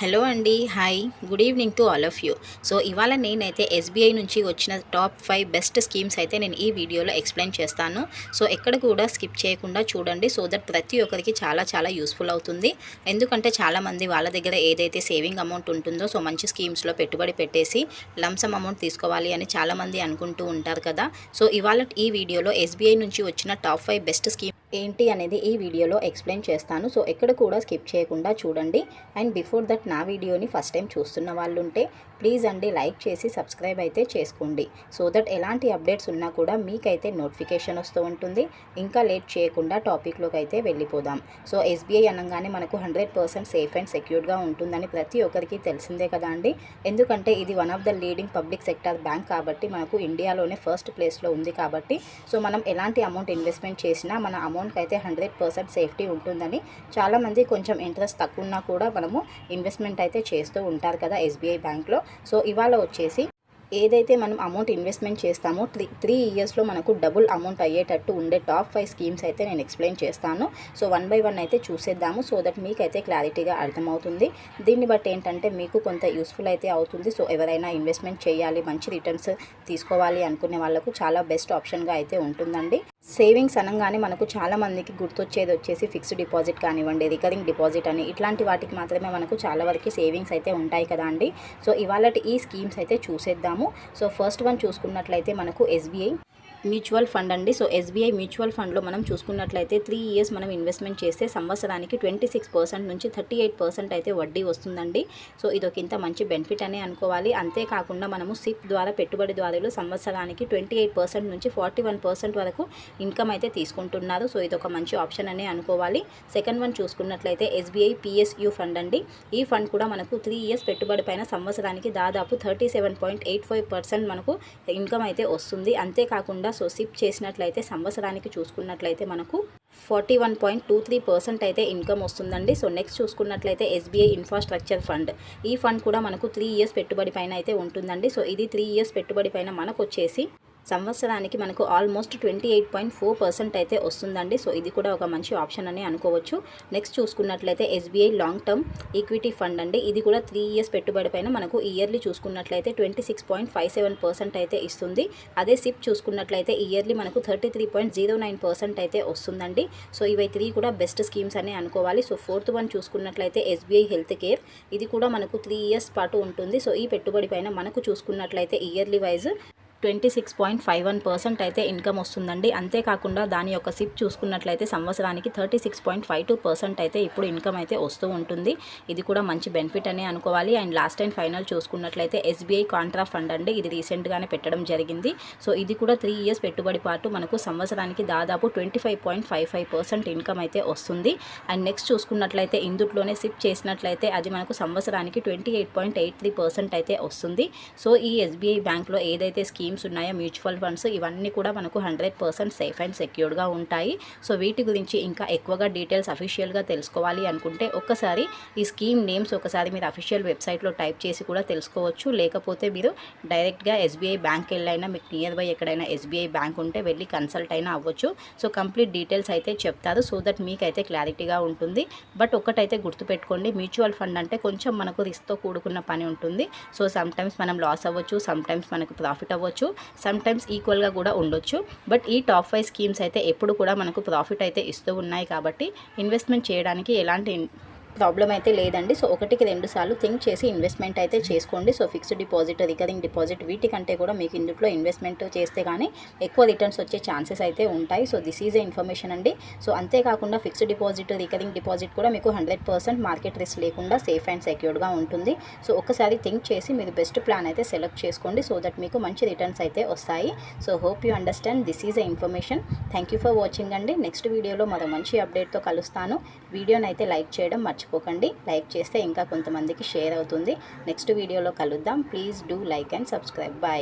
Hello అండి hi. Good evening to all of you. So ఇవాళ నేనైతే ఎస్బీఐ నుంచి వచ్చిన టాప్ ఫైవ్ బెస్ట్ స్కీమ్స్ అయితే నేను ఈ వీడియోలో ఎక్స్ప్లెయిన్ చేస్తాను. సో ఎక్కడ కూడా స్కిప్ చేయకుండా చూడండి. సో దట్ ప్రతి ఒక్కరికి చాలా చాలా యూస్ఫుల్ అవుతుంది. ఎందుకంటే చాలామంది వాళ్ళ దగ్గర ఏదైతే సేవింగ్ అమౌంట్ ఉంటుందో సో మంచి స్కీమ్స్లో పెట్టుబడి పెట్టేసి లంసమ్ అమౌంట్ తీసుకోవాలి అని చాలామంది అనుకుంటూ ఉంటారు కదా. సో ఇవాళ ఈ వీడియోలో ఎస్బీఐ నుంచి వచ్చిన టాప్ ఫైవ్ బెస్ట్ స్కీమ్ ఏంటి అనేది ఈ వీడియోలో ఎక్స్ప్లెయిన్ చేస్తాను. సో ఎక్కడ కూడా స్కిప్ చేయకుండా చూడండి. అండ్ బిఫోర్ దట్ నా వీడియోని ఫస్ట్ టైం చూస్తున్న వాళ్ళు ఉంటే ప్లీజ్ అండి లైక్ చేసి సబ్స్క్రైబ్ అయితే చేసుకోండి. సో దట్ ఎలాంటి అప్డేట్స్ ఉన్నా కూడా మీకైతే నోటిఫికేషన్ వస్తూ ఉంటుంది. ఇంకా లేట్ చేయకుండా టాపిక్లోకి అయితే వెళ్ళిపోదాం. సో ఎస్బీఐ అనగానే మనకు హండ్రెడ్ పర్సెంట్ సేఫ్ అండ్ సెక్యూర్డ్గా ఉంటుందని ప్రతి ఒక్కరికి తెలిసిందే కదా అండి. ఎందుకంటే ఇది one of the leading public sector bank కాబట్టి మనకు ఇండియాలోనే ఫస్ట్ ప్లేస్లో ఉంది కాబట్టి సో మనం ఎలాంటి అమౌంట్ ఇన్వెస్ట్మెంట్ చేసినా మన అమౌంట్ అమౌంట్కి అయితే హండ్రెడ్ పర్సెంట్ సేఫ్టీ ఉంటుందని చాలామంది కొంచెం ఇంట్రెస్ట్ తక్కువ ఉన్నా కూడా మనము ఇన్వెస్ట్మెంట్ అయితే చేస్తూ ఉంటారు కదా ఎస్బీఐ బ్యాంక్లో. సో ఇవాళ వచ్చేసి ఏదైతే మనం అమౌంట్ ఇన్వెస్ట్మెంట్ చేస్తామో త్రీ త్రీ ఇయర్స్లో మనకు డబుల్ అమౌంట్ అయ్యేటట్టు ఉండే టాప్ ఫైవ్ స్కీమ్స్ అయితే నేను ఎక్స్ప్లెయిన్ చేస్తాను. సో వన్ బై వన్ అయితే చూసేద్దాము. సో దట్ మీకైతే క్లారిటీగా అర్థమవుతుంది. దీన్ని బట్టి ఏంటంటే మీకు కొంత యూస్ఫుల్ అయితే అవుతుంది. సో ఎవరైనా ఇన్వెస్ట్మెంట్ చేయాలి మంచి రిటర్న్స్ తీసుకోవాలి అనుకునే వాళ్ళకు చాలా బెస్ట్ ఆప్షన్గా అయితే ఉంటుందండి. సేవింగ్స్ అనగానే మనకు చాలా మందికి గుర్తొచ్చేది వచ్చేసి ఫిక్స్డ్ డిపాజిట్ కానివ్వండి రికరింగ్ డిపాజిట్ అని ఇట్లాంటి వాటికి మాత్రమే మనకు చాలా వరకు సేవింగ్స్ అయితే ఉంటాయి కదా అండి. సో ఇవాళ ఈ స్కీమ్స్ అయితే చూసేద్దాము. సో ఫస్ట్ వన్ చూసుకున్నట్లయితే మనకు ఎస్బీఐ మ్యూచువల్ ఫండ్ అండి. సో ఎస్బీఐ మ్యూచువల్ ఫండ్లో మనం చూసుకున్నట్లయితే త్రీ ఇయర్స్ మనం ఇన్వెస్ట్మెంట్ చేస్తే సంవత్సరానికి ట్వంటీ సిక్స్ పర్సెంట్ నుంచి థర్టీ ఎయిట్ పర్సెంట్ అయితే వడ్డీ వస్తుందండి. సో ఇదొక ఇంత మంచి బెనిఫిట్ అనే అనుకోవాలి. అంతేకాకుండా మనము సిప్ ద్వారా పెట్టుబడి ద్వారా సంవత్సరానికి ట్వంటీ ఎయిట్ పర్సెంట్ నుంచి ఫార్టీ వన్ పర్సెంట్ వరకు ఇన్కమ్ అయితే తీసుకుంటున్నారు. సో ఇదొక మంచి ఆప్షన్ అనే అనుకోవాలి. సెకండ్ వన్ చూసుకున్నట్లయితే ఎస్బీఐ పిఎస్యు ఫండ్ అండి. ఈ ఫండ్ కూడా మనకు త్రీ ఇయర్స్ పెట్టుబడి పైన సంవత్సరానికి దాదాపు thirty seven point eight five percent మనకు ఇన్కమ్ అయితే వస్తుంది. అంతేకాకుండా సో సిప్ చేసినట్లయితే సంవత్సరానికి చూసుకున్నట్లయితే మనకు forty one point two three percent అయితే ఇన్కమ్ వస్తుందండి. సో నెక్స్ట్ చూసుకున్నట్లయితే ఎస్బీఐ ఇన్ఫ్రాస్ట్రక్చర్ ఫండ్. ఈ ఫండ్ కూడా మనకు త్రీ ఇయర్స్ పెట్టుబడి పైన అయితే ఉంటుందండి. సో ఇది త్రీ ఇయర్స్ పెట్టుబడి పైన మనకు వచ్చేసి సంవత్సరానికి మనకు almost twenty eight point four percent అయితే వస్తుందండి. సో ఇది కూడా ఒక మంచి ఆప్షన్ అని అనుకోవచ్చు. నెక్స్ట్ చూసుకున్నట్లయితే SBI long term equity fund అండి. ఇది కూడా త్రీ ఇయర్స్ పెట్టుబడి పైన మనకు ఇయర్లీ చూసుకున్నట్లయితే twenty six point five seven percent అయితే ఇస్తుంది. అదే సిప్ చూసుకున్నట్లయితే ఇయర్లీ మనకు thirty three point zero nine percent అయితే వస్తుందండి. సో ఇవి త్రీ కూడా బెస్ట్ స్కీమ్స్ అని అనుకోవాలి. సో ఫోర్త్ వన్ చూసుకున్నట్లయితే ఎస్బీఐ హెల్త్ కేర్. ఇది కూడా మనకు త్రీ ఇయర్స్ పాటు ఉంటుంది. సో ఈ పెట్టుబడి పైన మనకు చూసుకున్నట్లయితే yearly wise twenty six point five one percent అయితే ఇన్కమ్ వస్తుందండి. అంతేకాకుండా దాని యొక్క సిప్ చూసుకున్నట్లయితే సంవత్సరానికి thirty six point five two percent అయితే ఇప్పుడు ఇన్కమ్ అయితే వస్తూ ఉంటుంది. ఇది కూడా మంచి బెనిఫిట్ అనే అనుకోవాలి. అండ్ లాస్ట్ అండ్ ఫైనల్ చూసుకున్నట్లయితే ఎస్బీఐ కాంట్రా ఫండ్ అండి. ఇది రీసెంట్గానే పెట్టడం జరిగింది. సో ఇది కూడా త్రీ ఇయర్స్ పెట్టుబడి పాటు మనకు సంవత్సరానికి దాదాపు twenty five point five five percent income అయితే వస్తుంది. అండ్ నెక్స్ట్ చూసుకున్నట్లయితే ఇందుట్లోనే సిప్ చేసినట్లయితే అది మనకు సంవత్సరానికి twenty eight point eight three percent అయితే వస్తుంది. సో ఈ ఎస్బీఐ బ్యాంక్లో ఏదైతే స్కీమ్ స్కీమ్స్ ఉన్నాయో మ్యూచువల్ ఫండ్స్ ఇవన్నీ కూడా మనకు హండ్రెడ్ పర్సెంట్ సేఫ్ అండ్ సెక్యూర్డ్గా ఉంటాయి. సో వీటి గురించి ఇంకా ఎక్కువగా డీటెయిల్స్ అఫీషియల్గా తెలుసుకోవాలి అనుకుంటే ఒక్కసారి ఈ స్కీమ్ నేమ్స్ ఒకసారి మీరు అఫీషియల్ వెబ్సైట్లో టైప్ చేసి కూడా తెలుసుకోవచ్చు. లేకపోతే మీరు డైరెక్ట్గా ఎస్బీఐ బ్యాంక్ వెళ్ళైనా మీకు నియర్ బై ఎక్కడైనా ఎస్బీఐ బ్యాంక్ ఉంటే వెళ్ళి కన్సల్ట్ అయినా అవ్వచ్చు. సో కంప్లీట్ డీటెయిల్స్ అయితే చెప్తారు. సో దట్ మీకైతే క్లారిటీగా ఉంటుంది. బట్ ఒకటైతే గుర్తుపెట్టుకోండి మ్యూచువల్ ఫండ్ అంటే కొంచెం మనకు రిస్క్తో కూడుకున్న పని ఉంటుంది. సో సమ్టైమ్స్ మనం లాస్ అవ్వచ్చు సమ్టైమ్స్ మనకు ప్రాఫిట్ అవ్వచ్చు. ఉండొచ్చు. సమ్టైమ్స్ ఈక్వల్గా కూడా ఉండొచ్చు. బట్ ఈ టాప్ ఫైవ్ స్కీమ్స్ అయితే ఎప్పుడు కూడా మనకు ప్రాఫిట్ అయితే ఇస్తూ ఉన్నాయి కాబట్టి ఇన్వెస్ట్మెంట్ చేయడానికి ఎలాంటి ప్రాబ్లం అయితే లేదండి. సో ఒకటికి రెండు సార్లు థింక్ చేసి ఇన్వెస్ట్మెంట్ అయితే చేసుకోండి. So fixed deposit recurring deposit వీటికంటే కూడా మీకు ఇందులో ఇన్వెస్ట్మెంట్ చేస్తే కానీ ఎక్కువ రిటర్న్స్ వచ్చే ఛాన్సెస్ అయితే ఉంటాయి. So this is a information అండి. సో అంతేకాకుండా ఫిక్స్డ్ డిపాజిట్ రికరింగ్ డిపాజిట్ కూడా మీకు హండ్రెడ్ పర్సెంట్ మార్కెట్ రిస్క్ లేకుండా సేఫ్ అండ్ సెక్యూర్డ్గా ఉంటుంది. సో ఒకసారి థింక్ చేసి మీరు బెస్ట్ ప్లాన్ అయితే సెలెక్ట్ చేసుకోండి. సో దట్ మీకు మంచి రిటర్న్స్ అయితే వస్తాయి. So hope you understand this is a information. Thank you for watching అండి. నెక్స్ట్ వీడియోలో మరో మంచి అప్డేట్తో కలుస్తాను. వీడియోని అయితే లైక్ చేయడం మర్చి మర్చిపోకండి. లైక్ చేస్తే ఇంకా కొంతమందికి షేర్ అవుతుంది. నెక్స్ట్ వీడియోలో కలుద్దాం. Please do like and subscribe. Bye